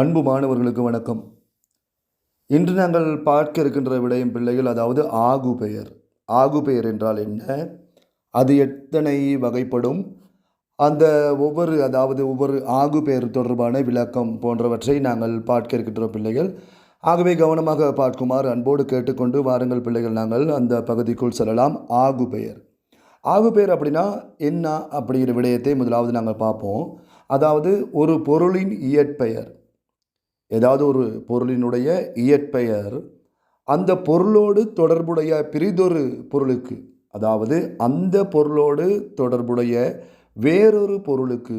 அன்பு மாணவர்களுக்கு வணக்கம். இன்று நாங்கள் பார்க்க இருக்கின்ற விடயம் பிள்ளைகள் அதாவது ஆகு பெயர். ஆகு பெயர் என்றால் என்ன? அது எத்தனை வகைப்படும்? அந்த ஒவ்வொரு அதாவது ஒவ்வொரு ஆகு பெயர் தொடர்பான விளக்கம் போன்றவற்றை நாங்கள் பார்க்க இருக்கின்ற பிள்ளைகள். ஆகவே கவனமாக பார்க்குமாறு அன்போடு கேட்டுக்கொண்டு வாருங்கள் பிள்ளைகள் நாங்கள் அந்த பகுதிக்குள் செல்லலாம். ஆகு பெயர். ஆகு பெயர் அப்படின்னா என்ன அப்படிங்கிற விடயத்தை முதலாவது நாங்கள் பார்ப்போம். அதாவது ஒரு பொருளின் இயற்பெயர். ஏதாவது ஒரு பொருளினுடைய இயற்பெயர் அந்த பொருளோடு தொடர்புடைய பிரிதொரு பொருளுக்கு அதாவது அந்த பொருளோடு தொடர்புடைய வேறொரு பொருளுக்கு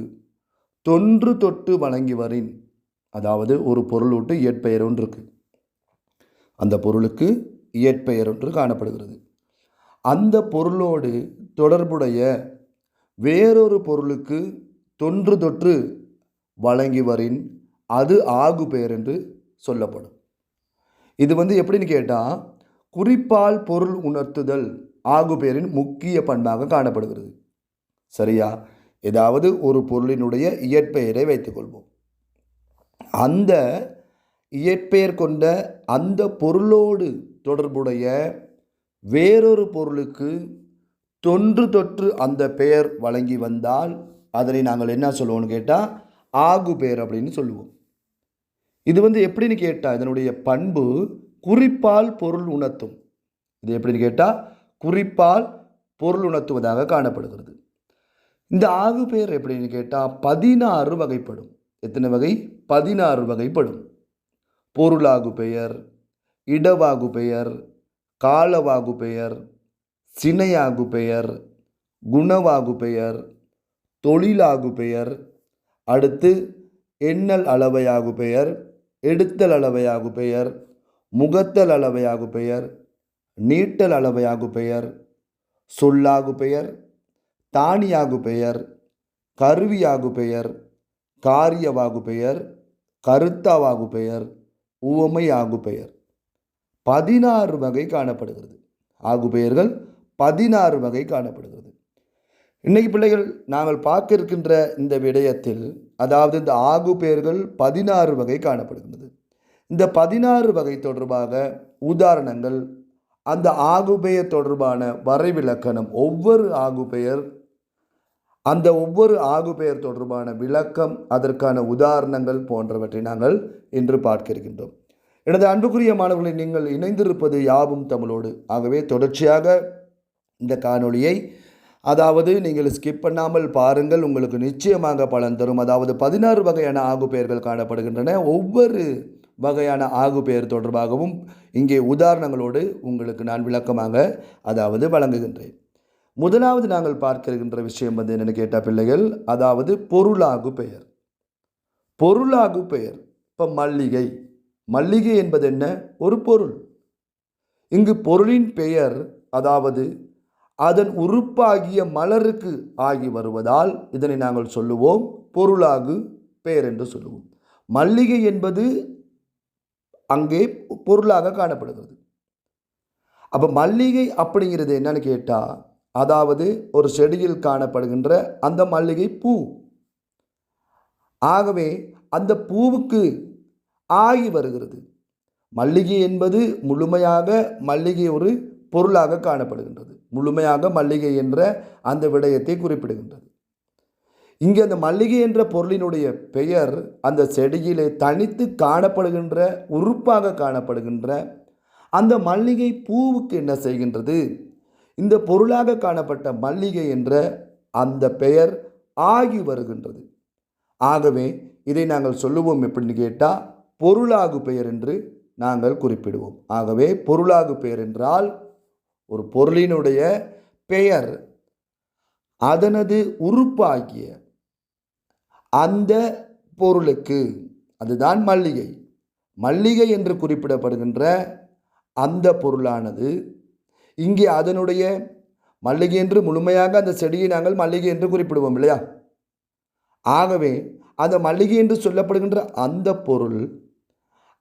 தொன்று தொட்டு வழங்கி வரின் அதாவது ஒரு பொருள் விட்டு இயற்பெயர் ஒன்று இருக்குது அந்த பொருளுக்கு இயற்பெயர் ஒன்று காணப்படுகிறது. அந்த பொருளோடு தொடர்புடைய வேறொரு பொருளுக்கு தொன்று தொற்று வழங்கி வரின் அது ஆகு பெயர் என்று சொல்லப்படும். இது வந்து எப்படின்னு கேட்டால் குறிப்பால் பொருள் உணர்த்துதல் ஆகு பெயரின் முக்கிய பண்பாக காணப்படுகிறது. சரியா? ஏதாவது ஒரு பொருளினுடைய இயற்பெயரை வைத்துக்கொள்வோம். அந்த இயற்பெயர் கொண்ட அந்த பொருளோடு தொடர்புடைய வேறொரு பொருளுக்கு தொன்று தொற்று அந்த பெயர் வழங்கி வந்தால் அதனை நாங்கள் என்ன சொல்லுவோம்னு கேட்டால் ஆகு பெயர் அப்படின்னு சொல்லுவோம். இது வந்து எப்படின்னு கேட்டால் இதனுடைய பண்பு குறிப்பால் பொருள் உணர்த்தும். இது எப்படின்னு கேட்டால் குறிப்பால் பொருள் உணர்த்துவதாக காணப்படுகிறது. இந்த ஆகு பெயர் எப்படின்னு கேட்டால் பதினாறு வகைப்படும். எத்தனை வகை? பதினாறு வகைப்படும். பொருளாகு பெயர் இடவாகு பெயர் காலவாகு பெயர் சினையாகு பெயர் குணவாகு பெயர் தொழிலாகு பெயர் அடுத்து எண்ணல் அளவையாகு பெயர் எடுத்தல் அளவையாகு பெயர் முகத்தல் அளவையாகு பெயர் நீட்டல் அளவையாகு பெயர் சொல்லாகு பெயர் தானியாகு பெயர் கருவியாகு பெயர் காரியவாகு பெயர் கருத்தாவாகு பெயர் உவமையாகு பெயர். பதினாறு வகை காணப்படுகிறது. ஆகு பெயர்கள் பதினாறு வகை காணப்படுகிறது. இன்னைக்கு பிள்ளைகள் நாங்கள் பார்க்க இருக்கின்ற இந்த விடயத்தில் அதாவது இந்த ஆகு பெயர்கள் பதினாறு வகை காணப்படுகின்றது. இந்த பதினாறு வகை தொடர்பாக உதாரணங்கள் அந்த ஆகு பெயர் தொடர்பான வரைவிலக்கணம் ஒவ்வொரு ஆகு பெயர் அந்த ஒவ்வொரு ஆகு பெயர் தொடர்பான விளக்கம் அதற்கான உதாரணங்கள் போன்றவற்றை நாங்கள் இன்று பார்க்க இருக்கின்றோம் எனது அன்புக்குரிய மாணவர்களை நீங்கள் இணைந்திருப்பது யாவும் தமிழோடு. ஆகவே தொடர்ச்சியாக இந்த காணொளியை அதாவது நீங்கள் ஸ்கிப் பண்ணாமல் பாருங்கள் உங்களுக்கு நிச்சயமாக பலன் தரும். அதாவது பதினாறு வகையான ஆகு பெயர்கள் காணப்படுகின்றன. ஒவ்வொரு வகையான ஆகு பெயர் தொடர்பாகவும் இங்கே உதாரணங்களோடு உங்களுக்கு நான் விளக்கமாக அதாவது வழங்குகின்றேன். முதலாவது நாங்கள் பார்க்கிருக்கின்ற விஷயம் வந்து என்னென்னு கேட்டால் பிள்ளைகள் அதாவது பொருளாகு பெயர் பொருளாகு பெயர் இப்போ மல்லிகை. மல்லிகை என்பது என்ன? ஒரு பொருள். இங்கு பொருளின் பெயர் அதாவது அதன் உறுப்பாகிய மலருக்கு ஆகி வருவதால் இதனை நாங்கள் சொல்லுவோம். பொருளாகு பெயர் என்று சொல்லுவோம். மல்லிகை என்பது அங்கே பொருளாக காணப்படுகிறது. அப்போ மல்லிகை அப்படிங்கிறது என்னன்னு கேட்டால் அதாவது ஒரு செடியில் காணப்படுகின்ற அந்த மல்லிகை பூ. ஆகவே அந்த பூவுக்கு ஆகி வருகிறது. மல்லிகை என்பது முழுமையாக மல்லிகை ஒரு பொருளாக காணப்படுகின்றது. முழுமையாக மல்லிகை என்ற அந்த விடயத்தை குறிப்பிடுகின்றது. இங்கே அந்த மல்லிகை என்ற பொருளினுடைய பெயர் அந்த செடியிலே தனித்து காணப்படுகின்ற உறுப்பாக காணப்படுகின்ற அந்த மல்லிகை பூவுக்கு என்ன செய்கின்றது? இந்த பொருளாக காணப்பட்ட மல்லிகை என்ற அந்த பெயர் ஆகி வருகின்றது. ஆகவே இதை நாங்கள் சொல்லுவோம் எப்படின்னு கேட்டால் பொருளாகு பெயர் என்று நாங்கள் குறிப்பிடுவோம். ஆகவே பொருளாகு பெயர் என்றால் ஒரு பொருளினுடைய பெயர். அதனது உறுப்பாகிய அந்த பொருளுக்கு அதுதான் மல்லிகை. மல்லிகை என்று குறிப்பிடப்படுகின்ற அந்த பொருளானது இங்கே அதனுடைய மல்லிகை என்று முழுமையாக அந்த செடியை நாங்கள் மல்லிகை என்று குறிப்பிடுவோம் இல்லையா? ஆகவே அந்த மல்லிகை என்று சொல்லப்படுகின்ற அந்த பொருள்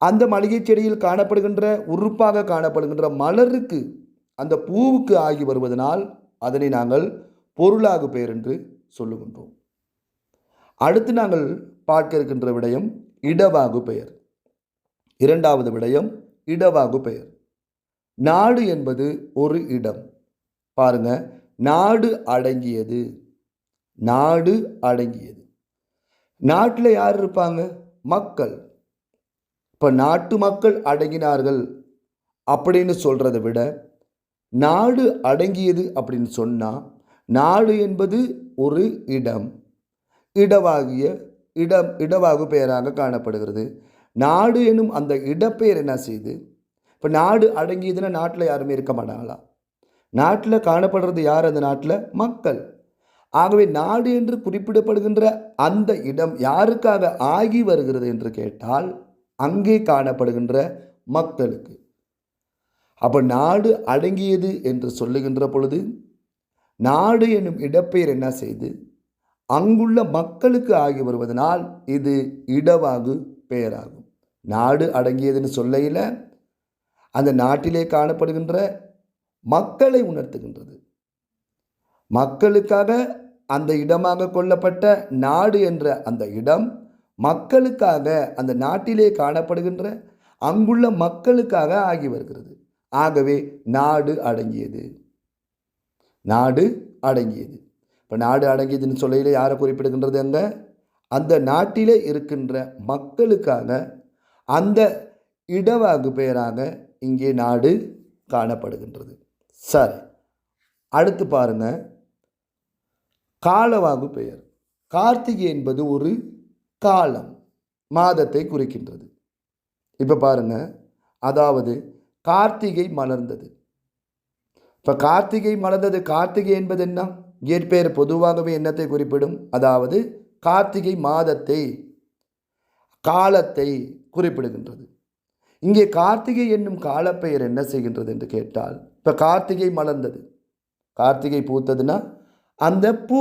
அந்த மளிகை செடியில் காணப்படுகின்ற உறுப்பாக காணப்படுகின்ற மலருக்கு அந்த பூவுக்கு ஆகி வருவதனால் அதனை நாங்கள் பொருளாகு பெயர் என்று சொல்லுகின்றோம். அடுத்து நாங்கள் பார்க்க இருக்கின்ற விடயம் இடவாகு பெயர். இரண்டாவது விடயம் இடவாகு பெயர். நாடு என்பது ஒரு இடம். பாருங்க நாடு அடங்கியது. நாடு அடங்கியது. நாட்டில் யார் இருப்பாங்க? மக்கள். இப்போ நாட்டு மக்கள் அடங்கினார்கள் அப்படின்னு சொல்கிறத விட நாடு அடங்கியது அப்படின்னு சொன்னால் நாடு என்பது ஒரு இடம். இடவாகிய இடம் இடவாகு பெயராக காணப்படுகிறது. நாடு எனும் அந்த இடப்பெயர் என்ன செய்யுது இப்போ நாடு அடங்கியதுன்னா நாட்டில் யாருமே இருக்க மாட்டாங்களா? நாட்டில் காணப்படுறது யார் அந்த நாட்டில்? மக்கள். ஆகவே நாடு என்று குறிப்பிடப்படுகின்ற அந்த இடம் யாருக்காக ஆகி வருகிறது என்று கேட்டால் அங்கே காணப்படுகின்ற மக்களுக்கு. அப்போ நாடு அடங்கியது என்று சொல்லுகின்ற பொழுது நாடு என்னும் இடப்பெயர் என்ன செய்து அங்குள்ள மக்களுக்கு ஆகி வருவதனால் இது இடவாகு பெயராகும். நாடு அடங்கியதுன்னு சொல்லையில் அந்த நாட்டிலே காணப்படுகின்ற மக்களை உணர்த்துகின்றது. மக்களுக்காக அந்த இடமாக கொள்ளப்பட்ட நாடு என்ற அந்த இடம் மக்களுக்காக அந்த நாட்டிலே காணப்படுகின்ற அங்குள்ள மக்களுக்காக ஆகி வருகிறது. ஆகவே நாடு அடங்கியது. நாடு அடங்கியது. இப்போ நாடு அடங்கியதுன்னு சொல்லையில் யாரை குறிப்பிடுகின்றது அங்கே? அந்த நாட்டிலே இருக்கின்ற மக்களுக்காக அந்த இடவாகு பெயராக இங்கே நாடு காணப்படுகின்றது. சரி அடுத்து பாருங்க. காலவாகு பெயர். கார்த்திகை என்பது ஒரு காலம் மாதத்தை குறிக்கின்றது. இப்போ பாருங்க. அதாவது கார்த்திகை மலர்ந்தது. இப்போ கார்த்திகை மலர்ந்தது கார்த்திகை என்பது என்ன? இயற்பெயர் பொதுவாகவே என்னத்தை குறிப்பிடும்? அதாவது கார்த்திகை மாதத்தை காலத்தை குறிப்பிடுகின்றது. இங்கே கார்த்திகை என்னும் காலப்பெயர் என்ன செய்கின்றது என்று கேட்டால் இப்போ கார்த்திகை மலர்ந்தது. கார்த்திகை பூத்ததுன்னா அந்த பூ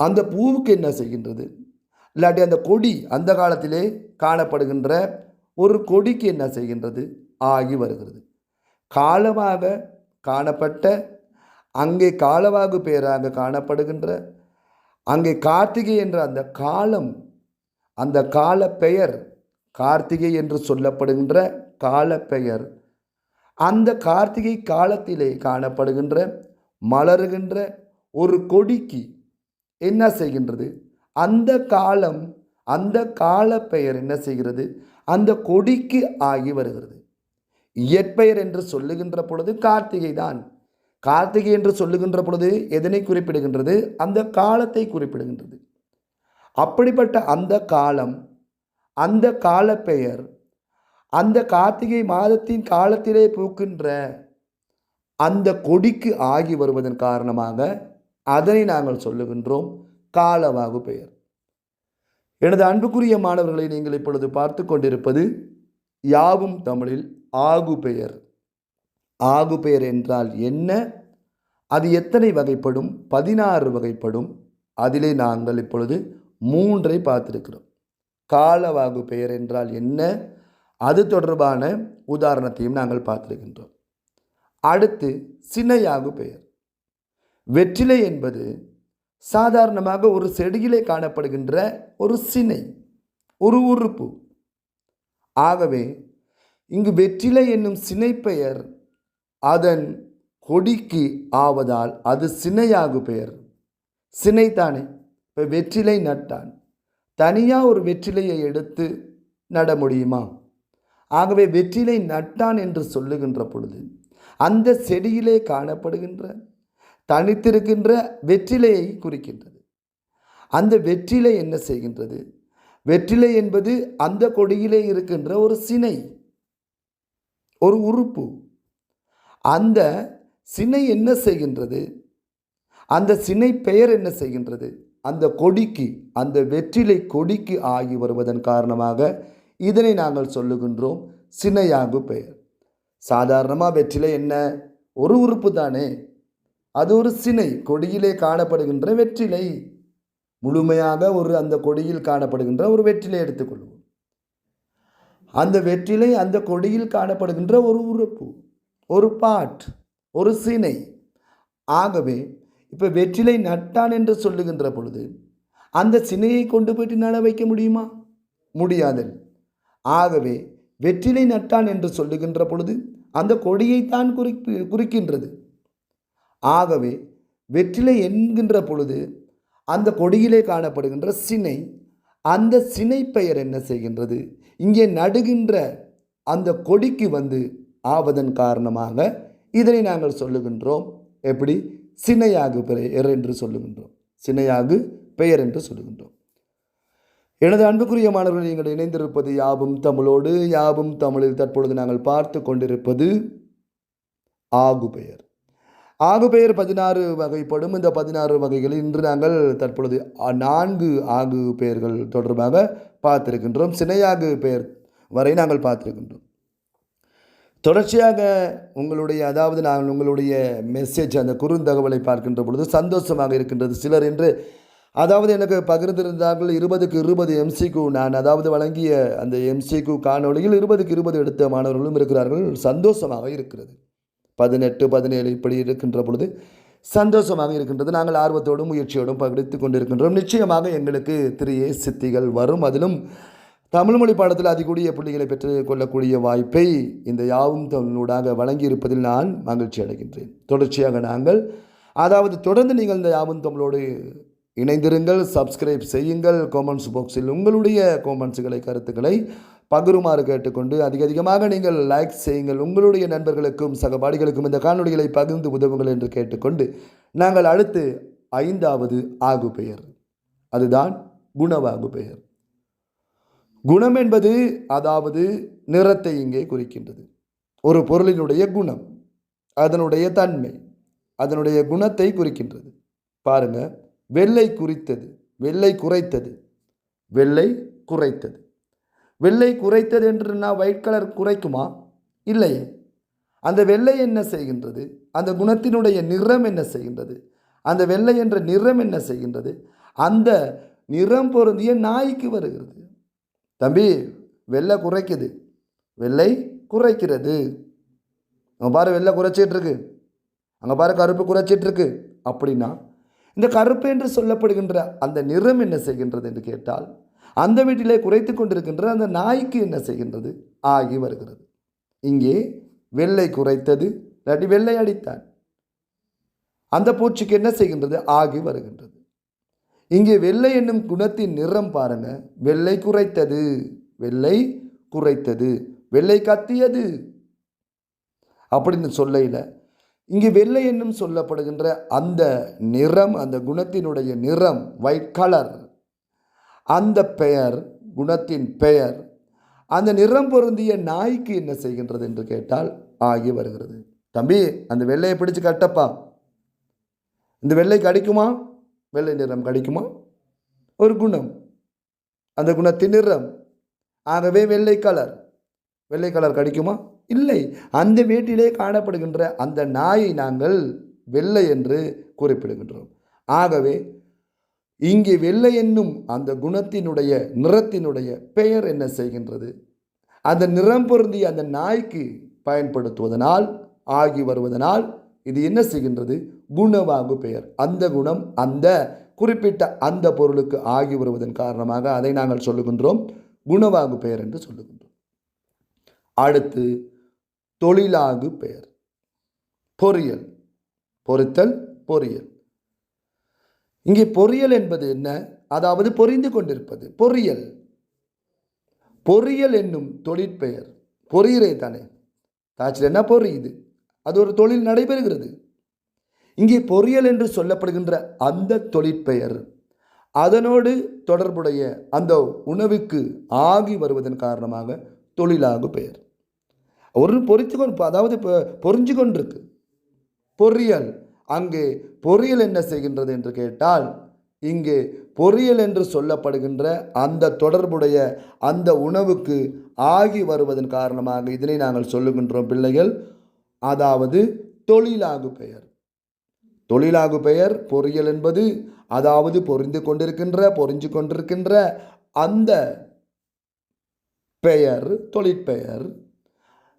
அந்த பூவுக்கு என்ன செய்கின்றது? இல்லாட்டி அந்த கொடி அந்த காலத்திலே காணப்படுகின்ற ஒரு கொடிக்கு என்ன செய்கின்றது? ஆகி வருகிறது. காலமாக காணப்பட்ட அங்கே காலவாகு பெயராக காணப்படுகின்ற அங்கே கார்த்திகை என்ற அந்த காலம் அந்த கால பெயர் கார்த்திகை என்று சொல்லப்படுகின்ற கால பெயர் அந்த கார்த்திகை காலத்திலே காணப்படுகின்ற மலருகின்ற ஒரு கொடிக்கு என்ன செய்கின்றது? அந்த காலம் அந்த கால பெயர் என்ன செய்கிறது? அந்த கொடிக்கு ஆகி வருகிறது. இயற்பெயர் என்று சொல்லுகின்ற பொழுது கார்த்திகை தான். கார்த்திகை என்று சொல்லுகின்ற பொழுது எதனை குறிப்பிடுகின்றது? அந்த காலத்தை குறிப்பிடுகின்றது. அப்படிப்பட்ட அந்த காலம் அந்த கால பெயர் அந்த கார்த்திகை மாதத்தின் காலத்திலே பூக்கின்ற அந்த கொடிக்கு ஆகி வருவதன் காரணமாக அதனை நாங்கள் சொல்லுகின்றோம் காலவாகு பெயர். எனது அன்புக்குரிய மாணவர்களை நீங்கள் இப்பொழுது பார்த்து கொண்டிருப்பது யாவும் தமிழில் ஆகுபெயர் ஆகுபெயர் என்றால் என்ன? அது எத்தனை வகைப்படும்? பதினாறு வகைப்படும். அதிலே நாங்கள் இப்பொழுது மூன்றை பார்த்திருக்கிறோம். காலவாகு பெயர் என்றால் என்ன? அது தொடர்பான உதாரணத்தையும் நாங்கள் பார்த்திருக்கின்றோம். அடுத்து சினையாகு பெயர். வெற்றிலை என்பது சாதாரணமாக ஒரு செடியிலே காணப்படுகின்ற ஒரு சினை ஒரு உறுப்பு. ஆகவே இங்கு வெற்றிலை என்னும் சினைப்பெயர் அதன் கொடிக்கு ஆவதால் அது சினையாகு பெயர். சினைத்தானே இப்போ வெற்றிலை நட்டான். தனியாக ஒரு வெற்றிலையை எடுத்து நட முடியுமா? ஆகவே வெற்றிலை நட்டான் என்று சொல்லுகின்ற பொழுது அந்த செடியிலே காணப்படுகின்ற தனித்திருக்கின்ற வெற்றிலையை குறிக்கின்றது. அந்த வெற்றிலை என்ன செய்கின்றது? வெற்றிலை என்பது அந்த கொடியிலே இருக்கின்ற ஒரு சினை. ஒரு உறுப்பு. அந்த சினை என்ன செய்கின்றது? அந்த சினை பெயர் என்ன செய்கின்றது? அந்த கொடிக்கு அந்த வெற்றிலை கொடிக்கு ஆகி வருவதன் காரணமாக இதனை நாங்கள் சொல்லுகின்றோம் சினையாகு பெயர். சாதாரணமாக வெற்றிலை என்ன? ஒரு உறுப்பு தானே. அது ஒரு சினை கொடியிலே காணப்படுகின்ற வெற்றிலை. முழுமையாக ஒரு அந்த கொடியில் காணப்படுகின்ற ஒரு வெற்றிலை எடுத்துக்கொள்வோம் அந்த வெற்றிலை அந்த கொடியில் காணப்படுகின்ற ஒரு உறுப்பு ஒரு பாட் ஒரு சினை. ஆகவே இப்போ வெற்றிலை நட்டான் என்று சொல்லுகின்ற பொழுது அந்த சினையை கொண்டு போயிட்டு நட வைக்க முடியுமா? முடியாது ஆகவே வெற்றிலை நட்டான் என்று சொல்லுகின்ற பொழுது அந்த கொடியைத்தான் குறிப்பு குறிக்கின்றது. ஆகவே வெற்றிலை என்கின்ற பொழுது அந்த கொடியிலே காணப்படுகின்ற சினை அந்த சினை பெயர் என்ன செய்கின்றது? இங்கே நடுகின்ற அந்த கொடிக்கு வந்து ஆவதன் காரணமாக இதனை நாங்கள் சொல்லுகின்றோம். எப்படி? சினையாகு பெயர் என்று சொல்லுகின்றோம். சினையாகு பெயர் என்று சொல்லுகின்றோம். எனது அன்புக்குரிய மாணவர்கள் நீங்கள் இணைந்திருப்பது யாவும் தமிழோடு யாவும் தமிழில் தற்பொழுது நாங்கள் பார்த்து கொண்டிருப்பது ஆகு பெயர். ஆகு பெயர் பதினாறு வகைப்படும். இந்த பதினாறு வகைகளில் இன்று நாங்கள் தற்பொழுது நான்கு ஆகு பெயர்கள் தொடர்பாக பார்த்திருக்கின்றோம். சினையாகு பெயர் வரை நாங்கள் பார்த்திருக்கின்றோம். தொடர்ச்சியாக உங்களுடைய அதாவது நான் உங்களுடைய மெசேஜ் அந்த குறுந்தகவலை பார்க்கின்ற பொழுது சந்தோஷமாக இருக்கின்றது சிலர் என்று. அதாவது எனக்கு பகிர்ந்திருந்தார்கள் இருபதுக்கு இருபது எம்சிக்கு நான் அதாவது வழங்கிய அந்த எம்சிக்கு காணொளியில் இருபதுக்கு இருபது எடுத்த மாணவர்களும் இருக்கிறார்கள். சந்தோஷமாக இருக்கிறது. பதினெட்டு பதினேழு இப்படி இருக்கின்ற பொழுது சந்தோஷமாக இருக்கின்றது. நாங்கள் ஆர்வத்தோடும் முயற்சியோடும் பகிர்ந்து கொண்டிருக்கின்றோம். நிச்சயமாக எங்களுக்கு திரையே சித்திகள் வரும். அதிலும் தமிழ் மொழி பாடத்தில் அதிகூடிய புள்ளிகளை பெற்று கொள்ளக்கூடிய வாய்ப்பை இந்த யாவும் தமிழூடாக வழங்கியிருப்பதில் நான் மகிழ்ச்சி அடைகின்றேன். தொடர்ச்சியாக நாங்கள் அதாவது தொடர்ந்து நீங்கள் இந்த யாவும் தமிழோடு இணைந்திருங்கள் சப்ஸ்கிரைப் செய்யுங்கள். காமெண்ட்ஸ் பாக்ஸில் உங்களுடைய காமெண்ட்ஸுகளை கருத்துக்களை பகிருமாறு கேட்டுக்கொண்டு அதிக அதிகமாக நீங்கள் லைக் செய்யுங்கள். உங்களுடைய நண்பர்களுக்கும் சகபாடிகளுக்கும் இந்த காணொளிகளை பகிர்ந்து உதவுங்கள் என்று கேட்டுக்கொண்டு நாங்கள் அடுத்து ஐந்தாவது ஆகு பெயர். அதுதான் குணவாகு பெயர். குணம் என்பது அதாவது நிறத்தை இங்கே குறிக்கின்றது. ஒரு பொருளினுடைய குணம் அதனுடைய தன்மை அதனுடைய குணத்தை குறிக்கின்றது. பாருங்க வெள்ளை குறித்தது வெள்ளை குறைத்தது வெள்ளை குறைத்தது. வெள்ளை குறைத்தது என்று நான் ஒயிட் கலர் குறைக்குமா? இல்லையே அந்த வெள்ளை என்ன செய்கின்றது? அந்த குணத்தினுடைய நிறம் என்ன செய்கின்றது? அந்த வெள்ளை என்ற நிறம் என்ன செய்கின்றது? அந்த நிறம் பொருந்திய நாய்க்கு வருகிறது. தம்பி வெள்ளை குறைக்குது. வெள்ளை குறைக்கிறது. அங்கே பாரு வெள்ளை குறைச்சிட்ருக்கு. அங்கே பாரு கருப்பு குறைச்சிட்ருக்கு. அப்படின்னா இந்த கருப்பு என்று சொல்லப்படுகின்ற அந்த நிறம் என்ன செய்கின்றது என்று கேட்டால் அந்த வீட்டிலே குறைத்து கொண்டிருக்கின்ற அந்த நாய்க்கு என்ன செய்கின்றது? ஆகி வருகிறது. இங்கே வெள்ளை குறைத்தது இல்லாட்டி வெள்ளை அடித்தான். அந்த பூச்சிக்கு என்ன செய்கின்றது? ஆகி வருகின்றது. இங்கே வெள்ளை என்னும் குணத்தின் நிறம் பாருங்க. வெள்ளை குறைத்தது வெள்ளை குறைத்தது வெள்ளை கத்தியது. அப்படின்னு சொல்லையில் இங்கே வெள்ளை என்னும் சொல்லப்படுகின்ற அந்த நிறம் அந்த குணத்தினுடைய நிறம் ஒயிட் கலர் அந்த பெயர் குணத்தின் பெயர் அந்த நிறம் பொருந்திய நாய்க்கு என்ன செய்கின்றது என்று கேட்டால் ஆகி வருகிறது. தம்பி அந்த வெள்ளையை பிடிச்சு கட்டப்பா. இந்த வெள்ளை கடிக்குமா வெள்ளை நிறம் கடிக்குமா? ஒரு குணம். அந்த குணத்தின் நிறம். ஆகவே வெள்ளை கலர். வெள்ளை கலர் கடிக்குமா? இல்லை. அந்த வீட்டிலே காணப்படுகின்ற அந்த நாயை நாங்கள் வெள்ளை என்று குறிப்பிடுகின்றோம். ஆகவே இங்கே வெள்ளை என்னும் அந்த குணத்தினுடைய நிறத்தினுடைய பெயர் என்ன செய்கின்றது? அந்த நிறம் பொருந்தி அந்த நாய்க்கு பயன்படுத்துவதனால் ஆகி வருவதனால் இது என்ன செய்கின்றது? குணவாகு பெயர். அந்த குணம் அந்த குறிப்பிட்ட அந்த பொருளுக்கு ஆகி வருவதன் காரணமாக அதை நாங்கள் சொல்லுகின்றோம். குணவாகு பெயர் என்று சொல்லுகின்றோம். அடுத்து தொழிலாகு பெயர். பொறியல். பொருத்தல் பொறியல். இங்கே பொறியல் என்பது என்ன? அதாவது பொறிந்து கொண்டிருப்பது. பொறியல். பொறியல் என்னும் தொழிற்பெயர். பொறியிறே தானே. தாச்சில் என்ன பொறியுது அது ஒரு தொழில் நடைபெறுகிறது. இங்கே பொறியல் என்று சொல்லப்படுகின்ற அந்த தொழிற்பெயர் அதனோடு தொடர்புடைய அந்த உணவுக்கு ஆகி வருவதன் காரணமாக தொழிலாகு பெயர். ஒரு பொறித்து கொண்டு அதாவது இப்போ பொறிஞ்சு கொண்டிருக்கு பொறியல். அங்கே பொறியியல் என்ன செய்கின்றது என்று கேட்டால் இங்கே பொறியல் என்று சொல்லப்படுகின்ற அந்த தொடர்புடைய அந்த உணவுக்கு ஆகி வருவதன் காரணமாக இதனை நாங்கள் சொல்லுகின்றோம் பிள்ளைகள். அதாவது தொழிலாகு பெயர். தொழிலாகு பெயர் பொறியியல் என்பது அதாவது பொறிந்து கொண்டிருக்கின்ற பொறிஞ்சு கொண்டிருக்கின்ற அந்த பெயர் தொழிற்பெயர்.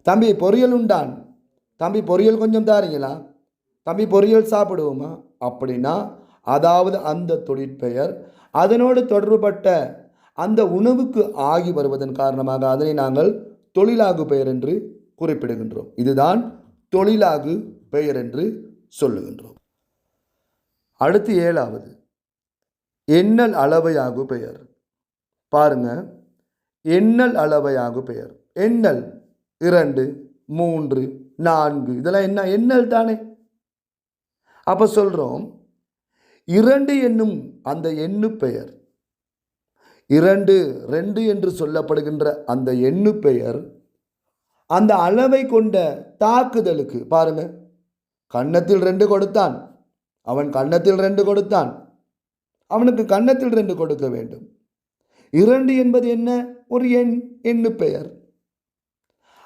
தம்பி பொரியல் உண்டான்? தம்பி பொரியல் கொஞ்சம் தாரீங்களா? தம்பி பொரியல் சாப்பிடுவோமா? அப்படின்னா அதாவது அந்த தொழிற்பெயர் அதனோடு தொடர்புபட்ட அந்த உணவுக்கு ஆகி வருவதன் காரணமாக அதனை நாங்கள் தொழிலாகு பெயர் என்று குறிப்பிடுகின்றோம். இதுதான் தொழிலாகு பெயர் என்று சொல்லுகின்றோம். அடுத்து ஏழாவது. எண்ணல் அளவையாகு பெயர். பாருங்க. எண்ணல் அளவையாகு பெயர். எண்ணல் இரண்டு மூன்று நான்கு. இதெல்லாம் என்ன? எண்ணல் தானே. அப்போ சொல்கிறோம் இரண்டு என்னும் அந்த எண்ணு பெயர் இரண்டு ரெண்டு என்று சொல்லப்படுகின்ற அந்த எண்ணு பெயர் அந்த அளவை கொண்ட தாக்குதலுக்கு பாருங்க கன்னத்தில் ரெண்டு கொடுத்தான் அவன் கன்னத்தில் ரெண்டு கொடுத்தான் அவனுக்கு கன்னத்தில் ரெண்டு கொடுக்க வேண்டும். இரண்டு என்பது என்ன? ஒரு எண் எண்ணு பெயர்.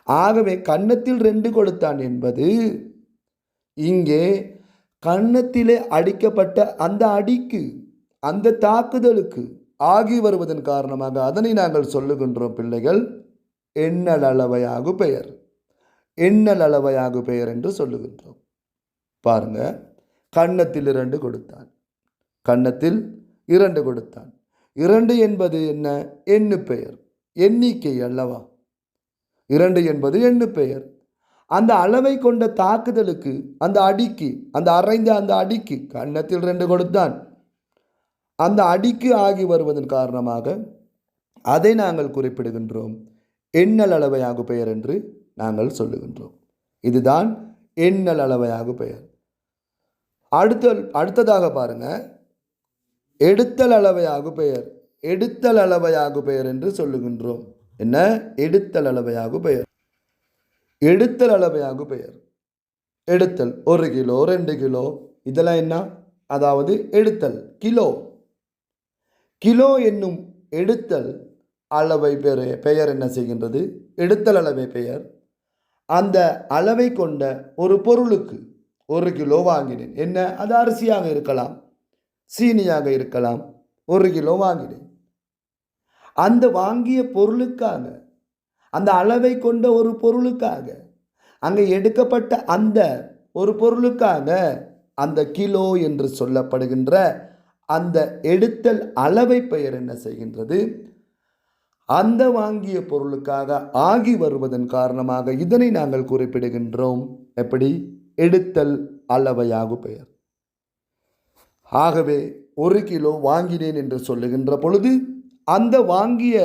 ஆகவே கன்னத்தில் ரெண்டு கொடுத்தான் என்பது இங்கே கன்னத்திலே அடிக்கப்பட்ட அந்த அடிக்கு அந்த தாக்குதலுக்கு ஆகி வருவதன் காரணமாக அதனை நாங்கள் சொல்லுகின்றோம் பிள்ளைகள். எண்ணல் அளவையாகு பெயர். எண்ணல் அளவையாகு பெயர் என்று சொல்லுகின்றோம். பாருங்க. கன்னத்தில் இரண்டு கொடுத்தான். கன்னத்தில் இரண்டு கொடுத்தான். இரண்டு என்பது என்ன? எண்ணு பெயர். எண்ணிக்கை அல்லவா? இரண்டு என்பது எண்ணு பெயர். அந்த அளவை கொண்ட தாக்குதலுக்கு அந்த அடிக்கு அந்த அரைந்த அந்த அடிக்கு கன்னத்தில் ரெண்டு கொடுத்தான். அந்த அடிக்கு ஆகி வருவதன் காரணமாக அதை நாங்கள் குறிப்பிடுகின்றோம். எண்ணல் அளவையாகு பெயர் என்று நாங்கள் சொல்லுகின்றோம். இதுதான் எண்ணல் அளவையாகு பெயர். அடுத்த அடுத்ததாக பாருங்க. எடுத்தல் அளவையாகு பெயர். எடுத்தல் அளவையாகு பெயர் என்று சொல்லுகின்றோம். என்ன? எடுத்தல் அளவையாகு பெயர். எடுத்தல் அளவையாக பெயர். எடுத்தல் ஒரு கிலோ ரெண்டு கிலோ இதெல்லாம் என்ன? அதாவது எடுத்தல் கிலோ. கிலோ என்னும் எடுத்தல் அளவை பெற பெயர் என்ன செய்கின்றது? எடுத்தல் அளவை பெயர். அந்த அளவை கொண்ட ஒரு பொருளுக்கு ஒரு கிலோ வாங்கினேன். என்ன? அது அரிசியாக இருக்கலாம் சீனியாக இருக்கலாம் ஒரு கிலோ வாங்கினேன். அந்த வாங்கிய பொருளுக்காக அந்த அளவை கொண்ட ஒரு பொருளுக்காக அங்கே எடுக்கப்பட்ட அந்த ஒரு பொருளுக்காக அந்த கிலோ என்று சொல்லப்படுகின்ற அந்த எடுத்தல் அளவை பெயர் என்ன செய்கின்றது? அந்த வாங்கிய பொருளுக்காக ஆகி வருவதன் காரணமாக இதனை நாங்கள் குறிப்பிடுகின்றோம். எப்படி? எடுத்தல் அளவையாக பெயர். ஆகவே ஒரு கிலோ வாங்கினேன் என்று சொல்லுகின்ற பொழுது அந்த வாங்கிய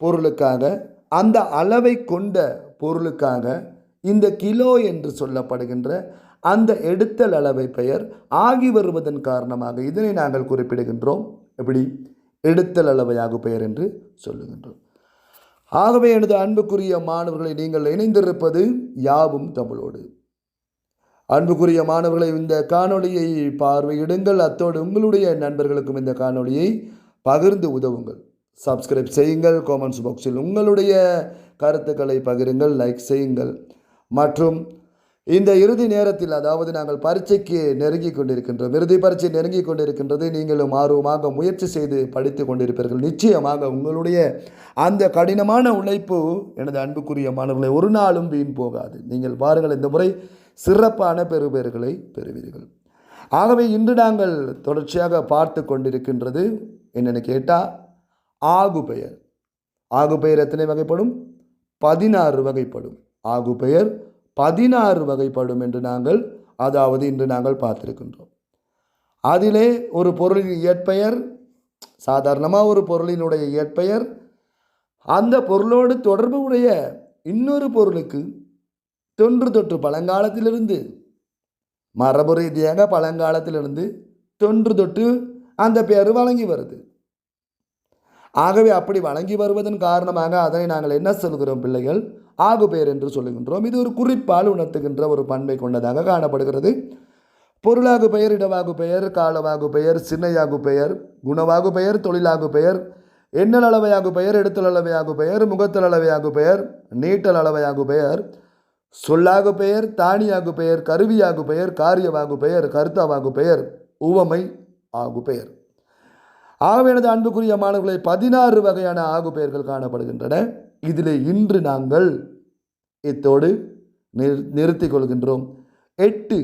பொருளுக்காக அந்த அளவை கொண்ட பொருளுக்காக இந்த கிலோ என்று சொல்லப்படுகின்ற அந்த எடுத்தல் அளவை பெயர் ஆகி வருவதன் காரணமாக இதனை நாங்கள் குறிப்பிடுகின்றோம். எப்படி? எடுத்தல் அளவையாக பெயர் என்று சொல்லுகின்றோம். ஆகவே எனது அன்புக்குரிய மாணவர்களை நீங்கள் இணைந்திருப்பது யாவும் தமிழோடு. அன்புக்குரிய மாணவர்களை இந்த காணொளியை பார்வையிடுங்கள். அத்தோடு உங்களுடைய நண்பர்களுக்கும் இந்த காணொளியை பகிர்ந்து உதவுங்கள். சப்ஸ்கிரைப் செய்யுங்கள் காமெண்ட்ஸ் பாக்ஸில் உங்களுடைய கருத்துக்களை பகிருங்கள் லைக் செய்யுங்கள். மற்றும் இந்த இறுதி நேரத்தில் அதாவது நாங்கள் பரீட்சைக்கு நெருங்கி கொண்டிருக்கின்றோம். இறுதி பரீட்சை நெருங்கி கொண்டிருக்கின்றது நீங்களும் ஆர்வமாக முயற்சி செய்து படித்து கொண்டிருப்பீர்கள். நிச்சயமாக உங்களுடைய அந்த கடினமான உழைப்பு எனது அன்புக்குரிய மாணவர்களை ஒரு நாளும் வீண் போகாது. நீங்கள் பாருங்கள் இந்த முறை சிறப்பான பெறுபேறுகளை பெறுவீர்கள். ஆகவே இன்று நாங்கள் தொடர்ச்சியாக பார்த்து கொண்டிருக்கின்றது என்னென்னு கேட்டால் ஆகு பெயர் ஆகு பெயர் எத்தனை வகைப்படும்? பதினாறு வகைப்படும். ஆகு பெயர் பதினாறு வகைப்படும் என்று நாங்கள் அதாவது இன்று நாங்கள் பார்த்திருக்கின்றோம். அதிலே ஒரு பொருளின் இயற்பெயர் சாதாரணமாக ஒரு பொருளினுடைய இயற்பெயர் அந்த பொருளோடு தொடர்பு உடைய இன்னொரு பொருளுக்கு தொன்று தொற்று பழங்காலத்திலிருந்து மரபு ரீதியாக பழங்காலத்திலிருந்து தொன்று தொட்டு அந்த பெயர் வழங்கி வருது. ஆகவே அப்படி வழங்கி வருவதன் காரணமாக அதனை நாங்கள் என்ன சொல்கிறோம் பிள்ளைகள்? ஆகுபெயர் என்று சொல்லுகின்றோம். இது ஒரு குறிப்பால் உணர்த்துகின்ற ஒரு பண்பை கொண்டதாக காணப்படுகிறது. பொருளாகு பெயர் இடவாகு பெயர் காலவாகு பெயர் சின்னையாகு பெயர் குணவாகு பெயர் தொழிலாகு பெயர் எண்ணல் அளவையாகு பெயர் எடுத்தல் அளவையாகு பெயர் முகத்தல் அளவையாகு பெயர் நீட்டல் அளவையாகு பெயர் சொல்லாகு பெயர் தானியாகு பெயர் கருவியாகு பெயர் காரியவாகு பெயர் கருத்தாவாகு பெயர் உவமை ஆகு பெயர். ஆகவே எனது அன்புக்குரிய மாணவர்களை பதினாறு வகையான ஆகு பெயர்கள் காணப்படுகின்றன. இதில் இன்று நாங்கள் இத்தோடு நிறு நிறுத்திக் கொள்கின்றோம். எட்டு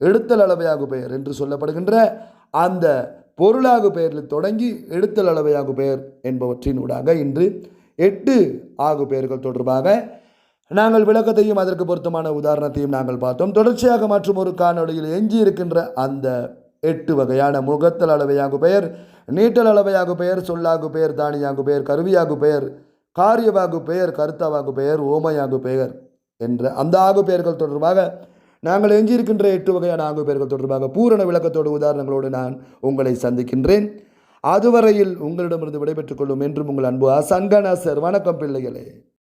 எடுத்தல் அளவையாகு பெயர் என்று சொல்லப்படுகின்ற அந்த பொருளாகு பெயரில் தொடங்கி எடுத்தல் அளவையாகு பெயர் என்பவற்றினூடாக இன்று எட்டு ஆகு பெயர்கள் தொடர்பாக நாங்கள் விளக்கத்தையும் அதற்கு பொருத்தமான உதாரணத்தையும் நாங்கள் பார்த்தோம். தொடர்ச்சியாக மற்றும் ஒரு காணொலியில் எஞ்சி இருக்கின்ற அந்த எட்டு வகையான முகத்தல் அளவையாகு பெயர் நீட்டல் அளவையாகு பெயர் சொல்லாகு பெயர் தானியாகு பெயர் கருவியாகு பெயர் காரியவாகு பெயர் கருத்தாவாகு பெயர் ஓமையாகு பெயர் என்ற அந்த ஆகு பெயர்கள் தொடர்பாக நாங்கள் எஞ்சியிருக்கின்ற எட்டு வகையான ஆகு பெயர்கள் தொடர்பாக பூரண விளக்கத்தோடு உதாரணங்களோடு நான் உங்களை சந்திக்கின்றேன். அதுவரையில் உங்களிடமிருந்து விடைபெற்றுக் கொள்ளும் என்றும் உங்கள் அன்பு அசன்கனா வணக்கம் பிள்ளைகளே.